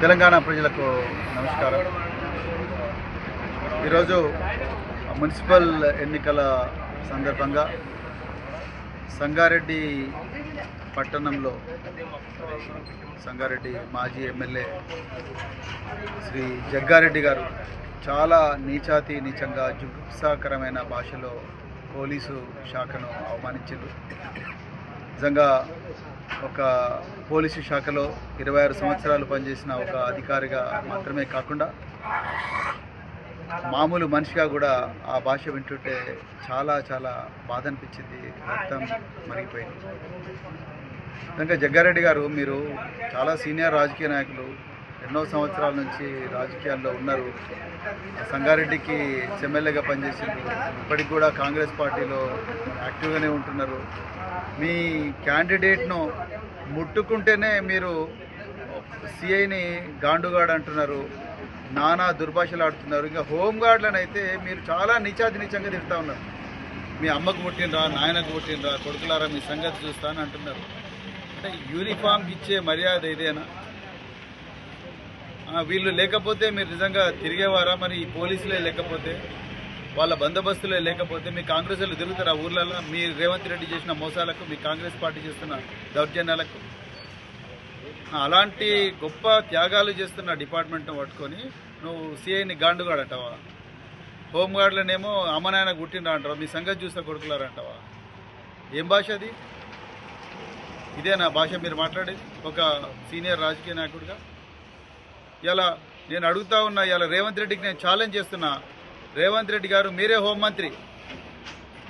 తెలంగాణ ప్రజలకు నమస్కారం. ఈరోజు మున్సిపల్ ఎన్నికల సందర్భంగా సంగారెడ్డి పట్టణంలో సంగారెడ్డి మాజీ ఎమ్మెల్యే శ్రీ జగ్గారెడ్డి గారు చాలా నీచాతి నీచంగా జుగుప్సాకరమైన భాషలో పోలీసు శాఖను అవమానించారు నిజంగా ఒక పోలీసు శాఖలో ఇరవై ఆరు సంవత్సరాలు పనిచేసిన ఒక అధికారిగా మాత్రమే కాకుండా మామూలు మనిషిగా కూడా ఆ భాష వింటుంటే చాలా చాలా బాధ అనిపించింది. రక్తం మరిగిపోయింది. ఇంకా జగ్గారెడ్డి గారు మీరు చాలా సీనియర్ రాజకీయ నాయకులు ఎన్నో సంవత్సరాల నుంచి రాజకీయాల్లో ఉన్నారు. సంగారెడ్డికి ఎమ్మెల్యేగా పనిచేసింది. ఇప్పటికి కూడా కాంగ్రెస్ పార్టీలో యాక్టివ్గానే ఉంటున్నారు. మీ క్యాండిడేట్ను ముట్టుకుంటేనే మీరు సిఐని గాండుగాడు అంటున్నారు. నానా దుర్భాషలు ఆడుతున్నారు ఇంకా హోంగార్డులను అయితే మీరు చాలా నిచాతి నిచంగా తిడతా ఉన్నారు. మీ అమ్మకు పుట్టినరా నాయనకు పుట్టినరా కొడుకులారా మీ సంగతి చూస్తా అంటున్నారు. అంటే యూనిఫామ్కి ఇచ్చే మర్యాద ఇదేనా? వీళ్ళు లేకపోతే మీరు నిజంగా తిరిగేవారా? మరి ఈ పోలీసులే లేకపోతే వాళ్ళ బందోబస్తులే లేకపోతే మీ కాంగ్రెస్ వాళ్ళు తిరుగుతారు ఆ ఊర్లలో మీ రేవంత్ రెడ్డి చేసిన మోసాలకు మీ కాంగ్రెస్ పార్టీ చేస్తున్న దౌర్జన్యాలకు? అలాంటి గొప్ప త్యాగాలు చేస్తున్న డిపార్ట్మెంట్ను పట్టుకొని నువ్వు సిఐని గాండుగాడు అంటావా హోంగార్డులనేమో అమ్మనాయన గుట్టిండ్రా అంటావా? మీ సంగతి చూస్తే కొడుకులారంటావా ఏం భాష అది? ఇదే నా భాష మీరు మాట్లాడేది? ఒక సీనియర్ రాజకీయ నాయకుడిగా? ఇలా నేను అడుగుతా ఉన్నా ఇలా రేవంత్ రెడ్డికి నేను ఛాలెంజ్ చేస్తున్నా. రేవంత్ రెడ్డి గారు మీరే హోంమంత్రి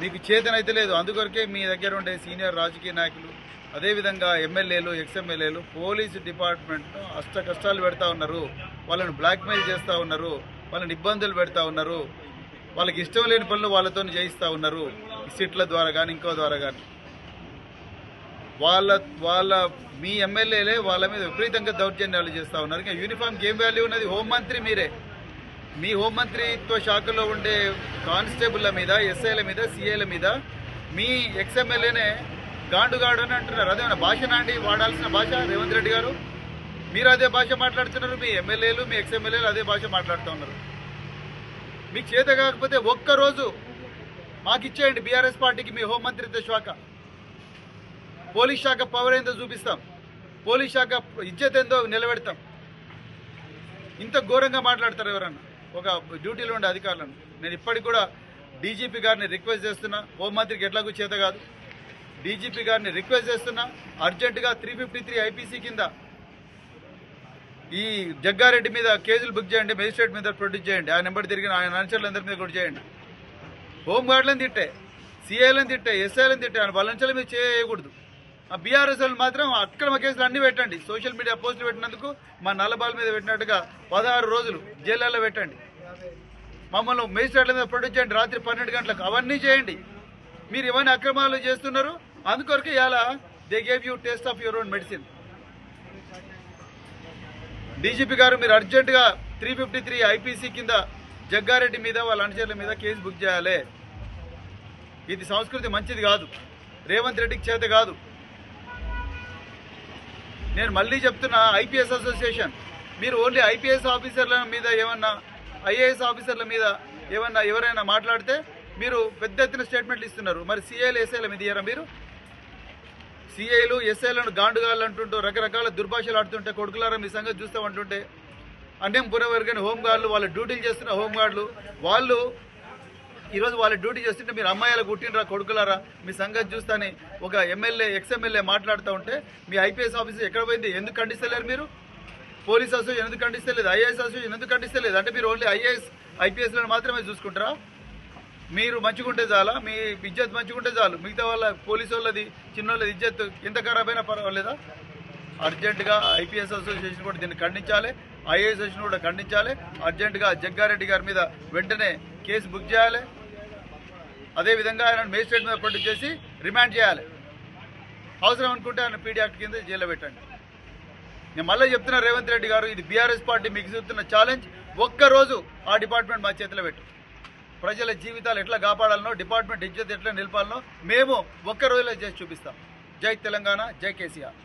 మీకు చేతనైతే లేదు. అందుకొరకే మీ దగ్గర ఉండే సీనియర్ రాజకీయ నాయకులు అదేవిధంగా ఎమ్మెల్యేలు ఎక్స్ఎమ్మెల్యేలు పోలీసు డిపార్ట్మెంట్ను అష్ట కష్టాలు పెడతా ఉన్నారు. వాళ్ళని బ్లాక్మెయిల్ చేస్తూ ఉన్నారు. వాళ్ళని ఇబ్బందులు పెడతా ఉన్నారు. వాళ్ళకి ఇష్టం లేని పనులు వాళ్ళతో చేయిస్తూ ఉన్నారు. సిట్ల ద్వారా కానీ ఇంకో ద్వారా కానీ వాళ్ళ వాళ్ళ మీ ఎమ్మెల్యేలే వాళ్ళ మీద విపరీతంగా దౌర్జన్యాలు చేస్తూ ఉన్నారు. ఇంకా యూనిఫామ్ ఏం వాల్యూ ఉన్నది? హోంమంత్రి మీరే. మీ హోంమంత్రిత్వ శాఖలో ఉండే కానిస్టేబుల్ల మీద ఎస్ఐల మీద సిఐల మీద మీ ఎక్స్ఎమ్మెల్యేనే గాండుగాడు అని అంటున్నారు. అదేమైనా భాష నాండి వాడాల్సిన భాష రేవంత్ రెడ్డి గారు. మీరు అదే భాష మాట్లాడుతున్నారు మీ ఎమ్మెల్యేలు మీ ఎక్స్ఎమ్మెల్యేలు అదే భాష మాట్లాడుతూ ఉన్నారు. మీకు చేత కాకపోతే ఒక్కరోజు మాకు ఇచ్చేయండి బీఆర్ఎస్ పార్టీకి మీ హోంమంత్రిత్వ శాఖ. పోలీస్ శాఖ పవర్ ఏందో చూపిస్తాం. పోలీస్ శాఖ ఇజ్జత్ ఏందో నిలబెడతాం. ఇంత ఘోరంగా మాట్లాడతారు ఎవరన్నా? ఒక డ్యూటీలో ఉండే అధికారులను. నేను ఇప్పటికి కూడా డీజీపీ గారిని రిక్వెస్ట్ చేస్తున్నా. హోంమంత్రికి ఎట్లాగూ చేత కాదు. డీజీపీ గారిని రిక్వెస్ట్ చేస్తున్నా. అర్జెంటుగా త్రీ ఫిఫ్టీ త్రీ ఐపీసీ కింద. ఈ జగ్గారెడ్డి మీద కేసులు బుక్ చేయండి మెజిస్ట్రేట్ మీద ప్రొడ్యూస్ చేయండి. ఆ నెంబర్ తిరిగిన ఆయన అనుచరులందరి మీద కూడా చేయండి. హోంగార్డులను తిట్టే సిఐలను తిట్టే ఎస్ఐలను తిట్టే ఆయన బలంచల మీద చేయకూడదు. బీఆర్ఎస్ వాళ్ళు మాత్రం అక్రమ కేసులు అన్ని పెట్టండి. సోషల్ మీడియా పోస్టులు పెట్టినందుకు మా నల్లబాల్ మీద పెట్టినట్టుగా పదహారు రోజులు జైళ్ళల్లో పెట్టండి. మమ్మల్ని మేజిస్ట్రేట్ల మీద ప్రొడ్యూస్ చేయండి. రాత్రి పన్నెండు గంటలకు అవన్నీ చేయండి. మీరు ఇవన్నీ అక్రమాలు చేస్తున్నారు? అందుకొరకు ఇలా they gave you taste of your own medicine DGP గారు మీరు అర్జెంటుగా త్రీ ఫిఫ్టీ త్రీ ఐపీసీ కింద జగ్గారెడ్డి మీద వాళ్ళ అనుచరుల మీద కేసు బుక్ చేయాలి. ఇది సంస్కృతి మంచిది కాదు. రేవంత్ రెడ్డికి చేత కాదు. నేను మళ్ళీ చెప్తున్నా ఐపీఎస్ అసోసియేషన్ మీరు ఓన్లీ ఐపీఎస్ ఆఫీసర్ల మీద ఏమన్నా ఐఏఎస్ ఆఫీసర్ల మీద ఏమన్నా ఎవరైనా మాట్లాడితే మీరు పెద్ద ఎత్తున స్టేట్మెంట్లు ఇస్తున్నారు. మరి సిఐలు ఎస్ఐల మీద ఇయ్యారా మీరు? సిఐలు ఎస్ఐలను గాండుగాళ్ళు అంటుంటూ రకరకాల దుర్భాషలు ఆడుతుంటే కొడుకులారా మీ సంగతి చూస్తామంటుంటే అన్యం పురవర్గని హోంగార్డులు వాళ్ళ డ్యూటీలు చేస్తున్న హోంగార్డులు వాళ్ళు ఈరోజు వాళ్ళ డ్యూటీ చేస్తుంటే మీరు అమ్మాయిలు కుట్టినరా కొడుకులారా? మీ సంగతి చూస్తాని. ఒక ఎమ్మెల్యే ఎక్స్ఎమ్మెల్యే మాట్లాడుతూ ఉంటే మీ ఐపీఎస్ ఆఫీసర్ ఎక్కడ పోయింది? ఎందుకు ఖండిస్తలేరు మీరు? పోలీస్ అసోసియేషన్ ఎందుకు ఖండిస్తలేదు? ఐఏఎస్ అసోసియేషన్ ఎందుకు ఖండిస్తలేదు? అంటే మీరు ఓన్లీ ఐఏఎస్ ఐపీఎస్లను మాత్రమే చూసుకుంటారా? మీరు మంచిగుంటే చాలా మీ ఇజ్జత్ మంచిగుంటే చాలు. మిగతా వాళ్ళ పోలీసు వాళ్ళది చిన్న వాళ్ళది ఇజ్జత్ ఎంత ఖరాబ్ అయినా పర్వాలేదా? అర్జెంటుగా ఐపీఎస్ అసోసియేషన్ కూడా దీన్ని ఖండించాలి. ఐఏఎస్ అసోసియేషన్ కూడా ఖండించాలి. అర్జెంటుగా జగ్గారెడ్డి గారి మీద వెంటనే కేసు బుక్ చేయాలి. అదేవిధంగా ఆయన మేజిస్ట్రేట్ మీద ప్రొడ్యూస్ చేసి రిమాండ్ చేయాలి. అవసరం అనుకుంటే ఆయన పీడీ యాక్ట్ కింద జైల్లో పెట్టండి. నేను మళ్ళీ చెప్తున్నా రేవంత్ రెడ్డి గారు ఇది బీఆర్ఎస్ పార్టీ మీకు చూస్తున్న ఛాలెంజ్. ఒక్కరోజు ఆ డిపార్ట్మెంట్ మా చేతిలో పెట్టు. ప్రజల జీవితాలు ఎట్లా కాపాడాలనో డిపార్ట్మెంట్ ఇజ్జత్ ఎట్లా నిలపాలనో మేము ఒక్క రోజులో చేసి చూపిస్తాం. జై తెలంగాణ జై కేసీఆర్.